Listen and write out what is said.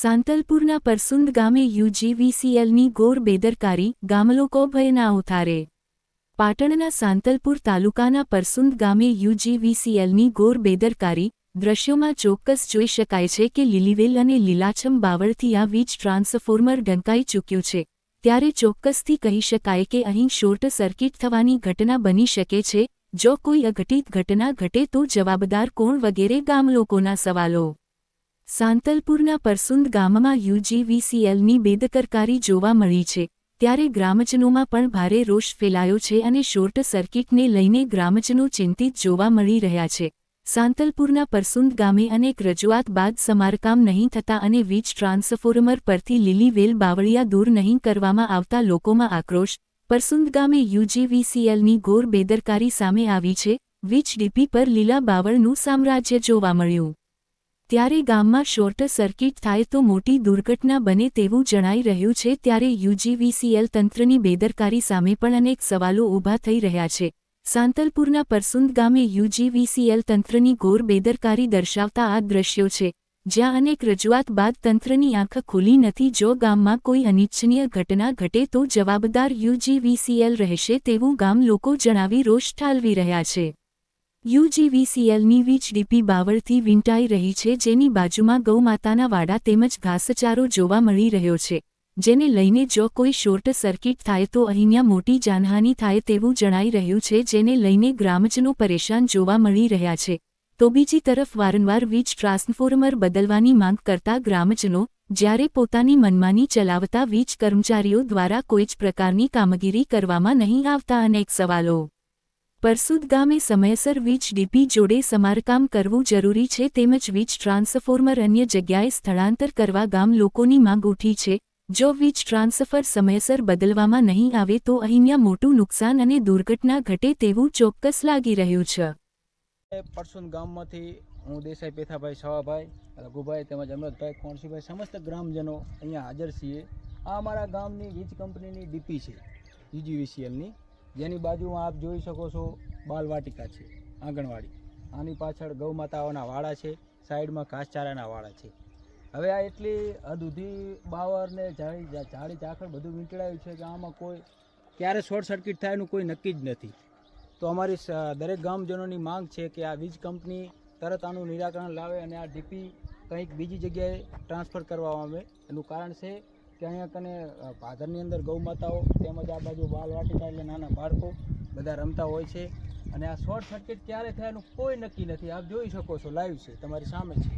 સાંતલપુરના પરસુંદ ગામે યુજીવીસીએલની ગોર બેદરકારી ગામલોકો ભયના ઉથારે. પાટણના સાંતલપુર તાલુકાના પરસુંદ ગામે યુજીવીસીએલની ગોર બેદરકારી દ્રશ્યોમાં ચોક્કસ જોઈ શકાય છે કે લીલીવેલ અને લીલાછમ બાવળથી આ વીજ ટ્રાન્સફોર્મર ઢંકાઈ ચૂક્યું છે. ત્યારે ચોક્કસથી કહી શકાય કે અહીં શોર્ટ સર્કિટ થવાની ઘટના બની શકે છે. જો કોઈ અઘટિત ઘટના ઘટે તો જવાબદાર કોણ વગેરે ગામલોકોના સવાલો. સાંતલપુરના પરસુંદ ગામમાં યુજીવીસીએલની બેદકરકારી જોવા મળી છે, ત્યારે ગ્રામજનોમાં પણ ભારે રોષ ફેલાયો છે અને શોર્ટ સર્કિટને લઈને ગ્રામજનો ચિંતિત જોવા મળી રહ્યા છે. સાંતલપુરના પરસુંદ ગામે અનેક રજૂઆત બાદ સમારકામ નહીં થતા અને વીજ ટ્રાન્સફોર્મર પરથી લીલી વેલ બાવળિયા દૂર નહીં કરવામાં આવતા લોકોમાં આક્રોશ, પરસુંદ ગામે યુજીવીસીએલની ઘોર બેદરકારી સામે આવી છે, વીજ ડીપી પર લીલા બાવળનું સામ્રાજ્ય જોવા મળ્યું. ત્યારે ગામમાં શોર્ટ સર્કિટ થાય તો મોટી દુર્ઘટના બને તેવું જણાઈ રહ્યું છે ત્યારે યુજીવીસીએલ તંત્રની બેદરકારી સામે પણ અનેક સવાલો ઊભા થઈ રહ્યા છે. સાંતલપુરના પરસુંદ ગામે યુજીવીસીએલ તંત્રની ઘોર બેદરકારી દર્શાવતા આ દ્રશ્યો છે, જ્યાં અનેક રજૂઆત બાદ તંત્રની આંખ ખુલી નથી જો ગામમાં કોઈ અનિચ્છનીય ઘટના ઘટે તો જવાબદાર યુજીવીસીએલ રહેશે તેવું ગામ લોકો જણાવી રોષ ઠાલવી રહ્યા છે. યુજીવીસીએલની વીજ ડીપી બાવળથી વીંટાઈ રહી છે, જેની બાજુમાં ગૌમાતાના વાડા તેમજ ઘાસચારો જોવા મળી રહ્યો છે, જેને લઈને જો કોઈ શોર્ટ સર્કિટ થાય તો અહીંયા મોટી જાનહાની થાય તેવું જણાઈ રહ્યું છે, જેને લઈને ગ્રામજનો પરેશાન જોવા મળી રહ્યા છે. તો બીજી તરફ વારંવાર વીજ ટ્રાન્સફોર્મર બદલવાની માંગ કરતા ગ્રામજનો, જ્યારે પોતાની મનમાની ચલાવતા વીજ કર્મચારીઓ દ્વારા કોઈ જ પ્રકારની કામગીરી કરવામાં નહીં આવતા અનેક સવાલો પરસુદ ગામે સમયસર વીજ ડીપી જોડે સમારકામ કરવું જરૂરી છે તેમજ વીજ ટ્રાન્સફોર્મર અન્ય જગ્યાએ સ્થળાંતર કરવા ગામ લોકોની માંગ ઉઠી છે. જો વીજ ટ્રાન્સફર સમયસર બદલવામાં નહીં આવે તો અહીંયા મોટું નુકસાન અને દુર્ઘટના ઘટે તેવું ચોક્કસ લાગી રહ્યું છે. પરસુદ ગામમાંથી હું દેસાઈ પેથાભાઈ સવાભાઈ, રઘુભાઈ તેમજ અમૃતભાઈ કોણસીભાઈ સમસ્ત ગ્રામજનો અહીંયા હાજર છીએ. આ અમારા ગામની વીજ કંપનીની ડીપી છે યુજીવીસીએલની જેની બાજુમાં આપ જોઈ શકો છો બાલવાટિકા છે, આંગણવાડી. આની પાછળ ગૌ માતાઓના વાડા છે, સાઈડમાં ઘાસચારાના વાડા છે. હવે આ એટલી અદુધી બાવરને જાળી જાળી ઝાખડ બધું વીંટળાયું છે કે આમાં કોઈ, ક્યારે શોર્ટ સર્કિટ થાય એનું કોઈ નક્કી જ નથી. તો અમારી દરેક ગામજનોની માંગ છે કે આ વીજ કંપની તરત આનું નિરાકરણ લાવે અને આ ડીપી કંઈક બીજી જગ્યાએ ટ્રાન્સફર કરવામાં આવે. એનું કારણ છે કે કને પાદરની અંદર ગૌ માતાઓ તેમજ આ બાજુ બાલ વાટિકા એટલે નાના બાળકો બધા રમતા હોય છે. અને આ શોર્ટ સર્કિટ ક્યારે થાય એનું કોઈ નક્કી નથી. આપ જોઈ શકો છો લાઈવ છે, તમારી સામે છે.